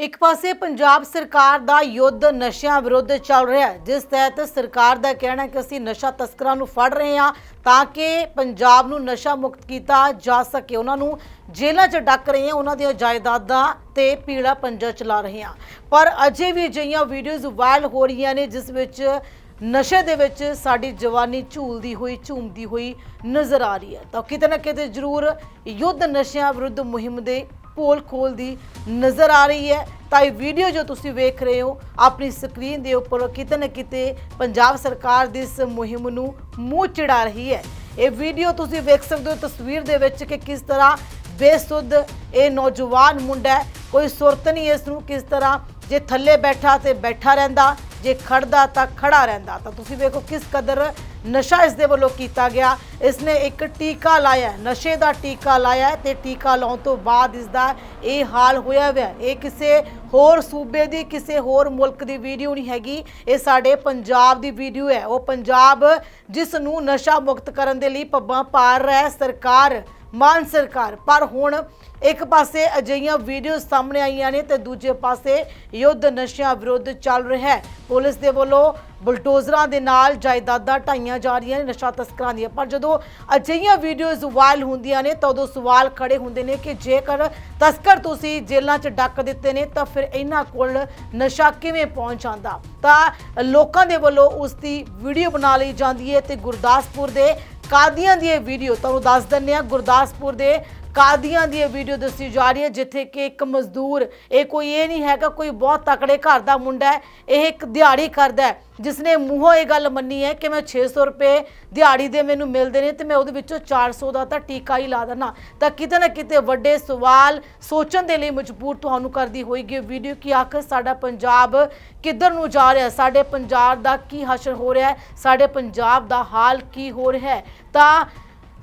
ਇੱਕ ਪਾਸੇ ਪੰਜਾਬ ਸਰਕਾਰ ਦਾ ਯੁੱਧ ਨਸ਼ਿਆਂ ਵਿਰੁੱਧ ਚੱਲ ਰਿਹਾ ਹੈ, ਜਿਸ ਤਹਿਤ ਸਰਕਾਰ ਦਾ ਕਹਿਣਾ ਹੈ ਕਿ ਅਸੀਂ ਨਸ਼ਾ ਤਸਕਰਾਂ ਨੂੰ ਫੜ ਰਹੇ ਹਾਂ ਤਾਂ ਕਿ ਪੰਜਾਬ ਨੂੰ ਨਸ਼ਾ ਮੁਕਤ ਕੀਤਾ ਜਾ ਸਕੇ। ਉਹਨਾਂ ਨੂੰ ਜੇਲ੍ਹਾਂ 'ਚ ਡੱਕ ਰਹੇ ਹਾਂ, ਉਹਨਾਂ ਦੀਆਂ ਜਾਇਦਾਦਾਂ ਤੇ ਪੀੜਾ ਪੰਜਾ ਚਲਾ ਰਹੇ ਹਾਂ। ਪਰ ਅਜੇ ਵੀ ਅਜਿਹੀਆਂ ਵੀਡੀਓਜ਼ ਵਾਇਰਲ ਹੋ ਰਹੀਆਂ ਨੇ, ਜਿਸ ਵਿੱਚ ਨਸ਼ੇ ਦੇ ਵਿੱਚ ਸਾਡੀ ਜਵਾਨੀ ਝੂਲਦੀ ਹੋਈ, ਝੂਮਦੀ ਹੋਈ ਨਜ਼ਰ ਆ ਰਹੀ ਹੈ। ਤਾਂ ਕਿਤੇ ਨਾ ਕਿਤੇ ਜ਼ਰੂਰ ਯੁੱਧ ਨਸ਼ਿਆਂ ਵਿਰੁੱਧ ਮੁਹਿੰਮ ਦੇ ਪੋਲ ਖੋਲਦੀ ਨਜ਼ਰ ਆ ਰਹੀ ਹੈ। ਤਾਂ ਇਹ ਵੀਡੀਓ ਜੋ ਤੁਸੀਂ ਵੇਖ ਰਹੇ ਹੋ, ਆਪਣੀ ਸਕਰੀਨ ਦੇ ਉੱਪਰ ਕਿਤੇ ਨਾ ਕਿਤੇ ਪੰਜਾਬ ਸਰਕਾਰ ਦੀ ਇਸ ਮੁਹਿੰਮ ਨੂੰ ਮੂੰਹ ਚੜਾ ਰਹੀ ਹੈ। ਇਹ ਵੀਡੀਓ ਤੁਸੀਂ ਵੇਖ ਸਕਦੇ ਹੋ ਤਸਵੀਰ ਦੇ ਵਿੱਚ ਕਿ ਕਿਸ ਤਰ੍ਹਾਂ ਬੇਸੁੱਧ ਇਹ ਨੌਜਵਾਨ ਮੁੰਡਾ ਕੋਈ ਸੁਰਤ ਨਹੀਂ ਇਸ ਨੂੰ ਕਿਸ ਤਰ੍ਹਾਂ ਜੇ ਥੱਲੇ ਬੈਠਾ ਤੇ ਬੈਠਾ ਰਹਿੰਦਾ, ਜੇ ਖੜਦਾ ਤਾਂ ਖੜਾ ਰਹਿੰਦਾ। ਤਾਂ ਤੁਸੀਂ ਵੇਖੋ ਕਿਸ ਕਦਰ ਨਸ਼ਾ ਇਸ ਦੇ ਵੱਲੋਂ ਕੀਤਾ ਗਿਆ। ਇਸ ਨੇ ਇੱਕ ਟੀਕਾ ਲਾਇਆ ਨਸ਼ੇ ਦਾ ਟੀਕਾ ਲਾਇਆ ਹੈ ਤੇ ਟੀਕਾ ਲਾਉਣ ਤੋਂ ਬਾਅਦ ਇਸ ਦਾ ਇਹ ਹਾਲ ਹੋਇਆ ਹੋਇਆ ਇਹ ਕਿਸੇ ਹੋਰ ਸੂਬੇ ਦੀ, ਕਿਸੇ ਹੋਰ ਮੁਲਕ ਦੀ ਵੀਡੀਓ ਨਹੀਂ ਹੈਗੀ। ਇਹ ਸਾਡੇ ਪੰਜਾਬ ਦੀ ਵੀਡੀਓ ਹੈ। ਉਹ ਪੰਜਾਬ ਜਿਸ ਨੂੰ ਨਸ਼ਾ ਮੁਕਤ ਕਰਨ ਦੇ ਲਈ ਪੱਬਾਂ ਪਾਰ ਰਿਹਾ ਸਰਕਾਰ, ਮਾਨ ਸਰਕਾਰ। ਪਰ ਹੁਣ ਇੱਕ ਪਾਸੇ ਅਜਿਹੀਆਂ ਵੀਡੀਓ ਸਾਹਮਣੇ ਆਈਆਂ ਨੇ ਤੇ ਦੂਜੇ ਪਾਸੇ ਯੁੱਧ ਨਸ਼ਿਆਂ ਵਿਰੁੱਧ ਚੱਲ ਰਿਹਾ ਹੈ। ਪੁਲਿਸ ਦੇ ਵੱਲੋਂ ਬਲਟੋਜ਼ਰਾਂ ਦੇ ਨਾਲ ਜਾਇਦਾਦਾਂ ਢਾਈਆਂ ਜਾ ਰਹੀਆਂ ਨੇ, ਨਸ਼ਾ ਤਸਕਰਾਂ ਦੀਆਂ। ਪਰ ਜਦੋਂ ਅਜਿਹੀਆਂ ਵੀਡੀਓਜ਼ ਵਾਇਰਲ ਹੁੰਦੀਆਂ ਨੇ, ਤਾਂ ਉਦੋਂ ਸਵਾਲ ਖੜੇ ਹੁੰਦੇ ਨੇ ਕਿ ਜੇਕਰ ਤਸਕਰ ਤੁਸੀਂ ਜੇਲ੍ਹਾਂ 'ਚ ਡੱਕ ਦਿੱਤੇ ਨੇ, ਤਾਂ ਫਿਰ ਇਹਨਾਂ ਕੋਲ ਨਸ਼ਾ ਕਿਵੇਂ ਪਹੁੰਚ ਜਾਂਦਾ? ਤਾਂ ਲੋਕਾਂ ਦੇ ਵੱਲੋਂ ਉਸ ਦੀ ਵੀਡੀਓ ਬਣਾ ਲਈ ਜਾਂਦੀ ਹੈ ਤੇ ਗੁਰਦਾਸਪੁਰ ਦੇ ਕਾਦੀਆਂ ਦੀ ਇਹ ਵੀਡੀਓ ਤੁਹਾਨੂੰ ਦੱਸ ਦਿੰਦੇ ਆ ਗੁਰਦਾਸਪੁਰ ਦੇ ਕਾਦੀਆਂ ਦੀ ਇਹ ਵੀਡੀਓ ਦੱਸੀ ਜਾ ਰਹੀ ਹੈ, ਜਿੱਥੇ ਕਿ ਇੱਕ ਮਜ਼ਦੂਰ, ਇਹ ਕੋਈ ਇਹ ਨਹੀਂ ਹੈਗਾ, ਕੋਈ ਬਹੁਤ ਤਕੜੇ ਘਰ ਦਾ ਮੁੰਡਾ ਹੈ, ਇਹ ਇੱਕ ਦਿਹਾੜੀ ਕਰਦਾ ਹੈ। ਜਿਸ ਨੇ ਮੂੰਹੋਂ ਇਹ ਗੱਲ ਮੰਨੀ ਹੈ ਕਿ ਮੈਂ 600 ਰੁਪਏ ਦਿਹਾੜੀ ਦੇ ਮੈਨੂੰ ਮਿਲਦੇ ਨੇ ਤੇ ਮੈਂ ਉਹਦੇ ਵਿੱਚੋਂ 400 ਦਾ ਤਾਂ ਟੀਕਾ ਹੀ ਲਾ ਦਿੰਦਾ। ਤਾਂ ਕਿਤੇ ਨਾ ਕਿਤੇ ਵੱਡੇ ਸਵਾਲ ਸੋਚਣ ਦੇ ਲਈ ਮਜਬੂਰ ਤੁਹਾਨੂੰ ਕਰਦੀ ਹੋਏਗੀ ਵੀਡੀਓ ਕਿ ਆਖਰ ਸਾਡਾ ਪੰਜਾਬ ਕਿੱਧਰ ਨੂੰ ਜਾ ਰਿਹਾ ਸਾਡੇ ਪੰਜਾਬ ਦਾ ਕੀ ਹਸ਼ਰ ਹੋ ਰਿਹਾ ਹੈ? ਸਾਡੇ ਪੰਜਾਬ ਦਾ ਹਾਲ ਕੀ ਹੋ ਰਿਹਾ ਹੈ? ਤਾਂ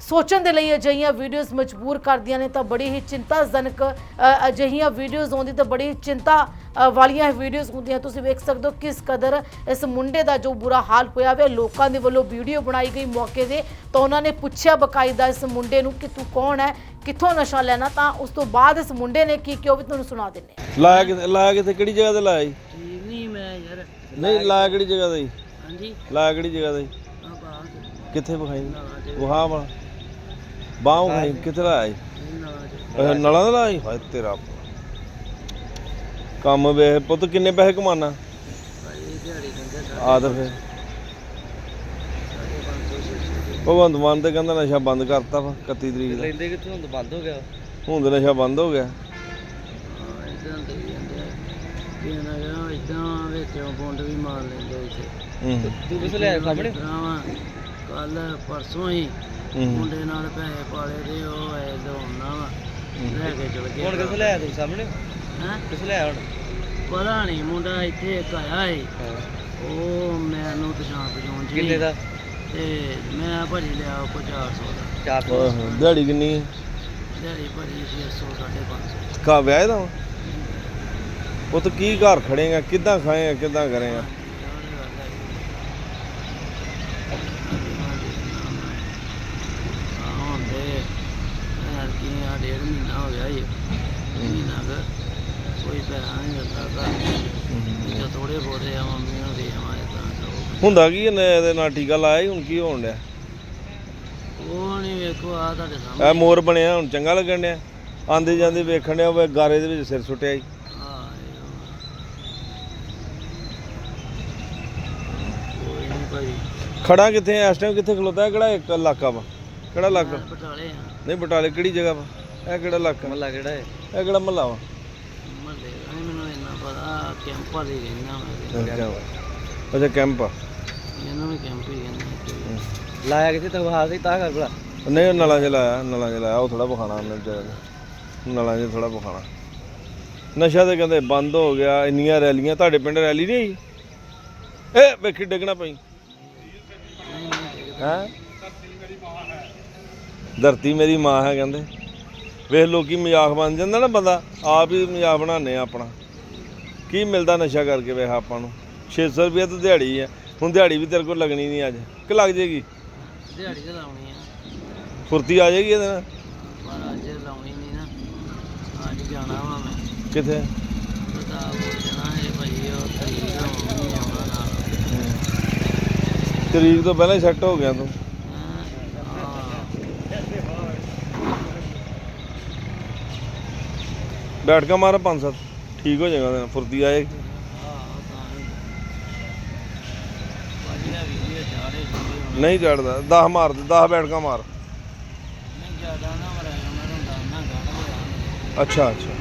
ਸੋਚਣ ਦੇ ਲਈ ਅਜਿਹੀਆਂ ਵੀਡੀਓਜ਼ ਮਜਬੂਰ ਕਰਦੀਆਂ ਨੇ ਤਾਂ ਬੜੀ ਹੀ ਚਿੰਤਾਜਨਕ ਅਜਿਹੀਆਂ ਵੀਡੀਓਜ਼ ਆਉਂਦੀ ਤਾਂ ਬੜੀ ਚਿੰਤਾ ਵਾਲੀਆਂ ਵੀਡੀਓਜ਼ ਹੁੰਦੀਆਂ। ਤੁਸੀਂ ਵੇਖ ਸਕਦੇ ਹੋ ਕਿਸ ਕਦਰ ਇਸ ਮੁੰਡੇ ਦਾ ਜੋ ਬੁਰਾ ਹਾਲ ਹੋਇਆ ਵੇ। ਲੋਕਾਂ ਦੇ ਵੱਲੋਂ ਵੀਡੀਓ ਬਣਾਈ ਗਈ ਮੌਕੇ ਤੇ। ਤਾਂ ਉਹਨਾਂ ਨੇ ਪੁੱਛਿਆ ਬਕਾਇਦਾ ਇਸ ਮੁੰਡੇ ਨੂੰ ਕਿ ਤੂੰ ਕੌਣ ਹੈ ਕਿੱਥੋਂ ਨਸ਼ਾ ਲੈਣਾ? ਤਾਂ ਉਸ ਤੋਂ ਬਾਅਦ ਇਸ ਮੁੰਡੇ ਨੇ ਕੀ ਕਿਹਾ ਉਹ ਵੀ ਤੁਹਾਨੂੰ ਸੁਣਾ ਦਿੰਨੇ। ਲਾਇਆ ਕਿਤੇ ਲਾਇਆ ਕਿਤੇ ਕਿਹੜੀ ਜਗ੍ਹਾ ਤੇ ਲਾਇਆ ਜੀ? ਨਹੀਂ ਮੈਂ ਯਾਰ। ਨਹੀਂ ਲਾਇਆ ਕਿਹੜੀ ਜਗ੍ਹਾ ਤੇ ਜੀ? ਹਾਂਜੀ। ਲਾਇਆ ਕਿਹੜੀ ਜਗ੍ਹਾ ਤੇ ਜੀ? ਆ ਬਾਹਰ। ਕਿੱਥੇ ਵਿਖਾਈ? ਵਹਾ ਵਾ ਬਾਹ ਵਿਖਾਈ ਕਿੱਥੇ ਲਾਇਆ ਜੀ। ਨਲਾਂ ਦਾ ਲਾਇਆ ਜੀ ਹਾਏ ਤੇਰਾ ਕੰਮ ਵੇਖ ਪੁੱਤ ਕਿੰਨੇ ਪੈਸੇ ਕਹਿੰਦੇ ਆ ਤਾਂ ਫਿਰ। ਭਗਵੰਤ ਮਾਨ ਤੇ ਕਹਿੰਦਾ ਨਸ਼ਾ ਬੰਦ ਕਰਤਾ ਵਾ 31 ਤਰੀਕ ਦਾ। ਲੈਂਦੇ ਕਿੱਥੋਂ? ਤਾਂ ਬੰਦ ਹੋ ਗਿਆ। ਹੁਣ ਤੇ ਨਸ਼ਾ ਬੰਦ ਹੋ ਗਿਆ। ਹਾਂ ਇਦਾਂ ਵਿੱਚੋਂ ਬੁੰਡ ਵੀ ਮਾਰ ਲੈਂਦੇ ਇੱਥੇ। ਹੂੰ। ਤੂੰ ਕਿਸ ਲੈ ਸਾਹਮਣੇ? ਕੱਲ ਪਰਸੋਂ ਹੂੰ ਮੁੰਡੇ ਨਾਲ ਪੈਸੇ ਪਾਲੇ ਤੇ ਉਹ ਐ ਦਵਾਉਣਾ ਵਾ। ਲੈ ਕੇ ਚਲ ਗਿਆ ਹੁਣ ਕਿਸ ਲੈ ਤੂੰ ਸਾਹਮਣੇ? ਹੈ? ਕਿਸ ਲੈ ਹੁਣ? ਪਤਾ ਨਹੀਂ ਮੁੰਡਾ ਇੱਥੇ ਇੱਕ ਆਇਆ ਏ ਉਹ ਮੈਨੂੰ ਪਛਾਣ ਪਛਾਣ ਚ ਕਿੰਨੇ ਦਾ? ਤੇ ਮੈਂ ਭਰੀ ਲਿਆ ਉਹ 400 ਦਾ। ਓਏ ਹੋਏ, ਦਿਹਾੜੀ ਕਿੰਨੀ ਹੈ ਦਿਹਾੜੀ ਭਰੀ 600 550 ਕਾ ਵਿਆਹ ਦਾ ਵਾ? ਪੁੱਤ ਕੀ ਘਰ ਖੜੇਗਾ ਕਿੱਦਾਂ ਖਾਏਗਾ ਕਿੱਦਾਂ ਕਰੇਗਾ? ਡੇਢ ਮਹੀਨਾ ਹੋ ਗਿਆ ਜੀ। ਮਹੀਨਾ ਕੁ ਕੋਈ ਪੈਸਾ ਨਹੀਂ ਘਰ ਜੇ ਥੋੜੇ ਬੋਦੇ ਆ ਮੰਮੀ ਨੂੰ ਦੇ ਆਵਾਂ ਤਾਂ ਹੁੰਦਾ ਕੀ ਇਹਦੇ ਨਾਲ ਟੀਕਾ ਲਾਇਆ ਸੀ, ਹੁਣ ਕੀ ਹੋਣ ਡਿਆ? ਉਹ ਨਹੀਂ ਵੇਖੋ ਆ ਤੁਹਾਡੇ ਇਹ ਸਾਹਮਣੇ ਮੋਰ ਬਣਿਆ ਹੁਣ ਚੰਗਾ ਲੱਗਣ ਡਿਆ। ਆਂਦੇ ਜਾਂਦੇ ਵੇਖਣ ਡਿਆ ਉਹ ਗਾਰੇ ਦੇ ਵਿੱਚ ਸਿਰ ਸੁੱਟਿਆ ਜੀ ਖੜਾ ਕਿੱਥੇ ਇਸ ਟਾਈਮ ਕਿੱਥੇ ਖਲੋਤਾ? ਹੈ ਕਿਹੜਾ ਇੱਕ ਇਲਾਕਾ ਵਾ? ਕਿਹੜਾ ਇਲਾਕਾ ਬਟਾਲੇ ਆ। ਨਹੀਂ ਬਟਾਲੇ ਕਿਹੜੀ ਜਗ੍ਹਾ ਵਾ? ਇਹ ਕਿਹੜਾ ਇਲਾਕਾ ਮੱਲਾ ਕਿਹੜਾ ਹੈ ਇਹ ਕਿਹੜਾ ਮਹੱਲਾ ਵਾ? ਮੱਲੇ ਦਾ ਨੀ ਮੈਨੂੰ ਇੰਨਾ ਪਤਾ। ਕੈਂਪ ਵਾਲੀ ਰਹਿੰਦਾ ਮੈਂ। ਅੱਛਾ ਕੈਂਪ ਆ? ਇਹਨੂੰ ਵੀ ਕੈਂਪ ਹੀ ਕਹਿੰਦੇ ਲਾਇਆ ਕਿਤੇ ਤਨਖਾਹ ਸੀ ਤਾਂ ਕਰ ਭਲਾ। ਨਹੀਂ ਉਹ ਨਲਾਂ 'ਚ ਲਾਇਆ ਨਲਾਂ 'ਚ ਲਾਇਆ। ਉਹ ਥੋੜਾ ਬਖਾਣਾ ਉਹਨੇ ਵਿਚਾਰੇ ਨੇ। ਨਲਾਂ 'ਚ ਥੋੜਾ ਬਖਾਣਾ ਨਸ਼ਾ ਤੇ ਕਹਿੰਦੇ ਬੰਦ ਹੋ ਗਿਆ। ਇੰਨੀਆਂ ਰੈਲੀਆਂ। ਤੁਹਾਡੇ ਪਿੰਡ ਰੈਲੀ ਨਹੀਂ ਹੋਈ? ਏ ਵੇਖੀ ਡਿੱਗਣਾ ਪਈ। ਹੈ? ਧਰਤੀ ਮੇਰੀ ਮਾਂ ਹੈ ਕਹਿੰਦੇ। ਵੇਖ ਲੋਕੀ ਮਜ਼ਾਕ ਬਣ ਜਾਂਦਾ ਨਾ ਬੰਦਾ। ਆਪ ਹੀ ਮਜ਼ਾਕ ਬਣਾਉਂਦੇ ਆ ਆਪਣਾ। ਕੀ ਮਿਲਦਾ ਨਸ਼ਾ ਕਰਕੇ ਵੇਖ ਆਪਾਂ ਨੂੰ। 600 ਰੁਪਏ ਤਾਂ ਦਿਹਾੜੀ ਹੈ ਹੁਣ ਦਿਹਾੜੀ ਵੀ ਤੇਰੇ ਕੋਲ ਲੱਗਣੀ ਨਹੀਂ ਅੱਜ। ਕਿ ਲੱਗ ਜੇਗੀ ਦਿਹਾੜੀ ਤੇ ਲਾਉਣੀ ਆ। ਫੁਰਤੀ ਆ ਜਾਏਗੀ ਇਹਦੇ ਨਾਲ? ਪਰ ਅੱਜ ਲਾਉਣੀ ਨਹੀਂ ਨਾ। ਅੱਜ ਜਾਣਾ ਵਾ ਮੈਂ। ਕਿੱਥੇ? ਆ ਪੁੱਛਣਾ ਹੈ ਭਾਈ ਉਹ ਤਰੀਕ ਤੋਂ ਪਹਿਲਾਂ ਹੀ ਸੈੱਟ ਹੋ ਗਿਆ ਤੂੰ ਹਾਂ ਬੈਠ ਕੇ ਮਾਰ ਪੰਜ ਸੱਤ। ਠੀਕ ਹੋ ਜਾਏਗਾ ਨਾਲ ਫੁਰਤੀ ਆਏ ਨਹੀਂ ਚੜਦਾ 10 ਮਾਰ ਦੇ 10 ਬੈਠ ਕੇ ਮਾਰ ਅੱਛਾ ਅੱਛਾ।